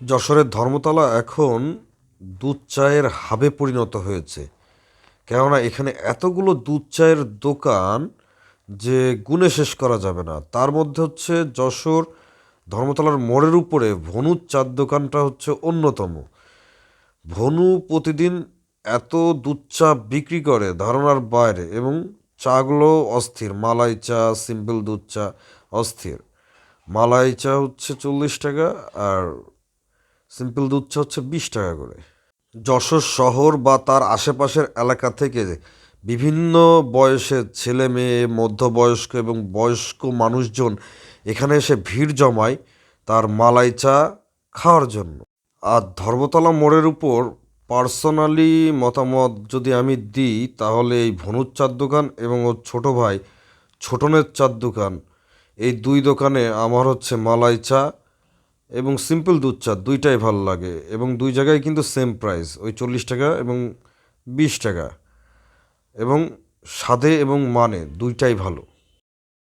যশোরের ধর্মতলা এখন দুধ চায়ের হাবে পরিণত হয়েছে। কেননা এখানে এতগুলো দুধ চায়ের দোকান যে গুণে শেষ করা যাবে না। তার মধ্যে হচ্ছে যশোর ধর্মতলার মোড়ের উপরে ভনুর চার দোকানটা হচ্ছে অন্যতম। ভনু প্রতিদিন এত দুধ চা বিক্রি করে ধারণার বাইরে এবং চাগুলো অস্থির, মালাই চা, সিম্পল দুধ চা অস্থির। মালাই চা হচ্ছে চল্লিশ টাকা আর সিম্পল দুধ হচ্ছে বিশ টাকা করে। যশোর শহর বা তার আশেপাশের এলাকা থেকে বিভিন্ন বয়সের ছেলে মেয়ে, মধ্যবয়স্ক এবং বয়স্ক মানুষজন এখানে এসে ভিড় জমায় তার মালাই চা খাওয়ার জন্য। আর ধর্মতলা মোড়ের উপর পার্সোনালি মতামত যদি আমি দিই, তাহলে এই ভনুর চার দোকান এবং ওর ছোটো ভাই ছোটনের চার দোকান, এই দুই দোকানে আমার হচ্ছে মালাই চা এবং সিম্পল দুধ চা দুইটাই ভালো লাগে এবং দুই জায়গায় কিন্তু সেম প্রাইস ওই চল্লিশ টাকা এবং বিশ টাকা। এবং স্বাদে এবং মানে দুইটাই ভালো।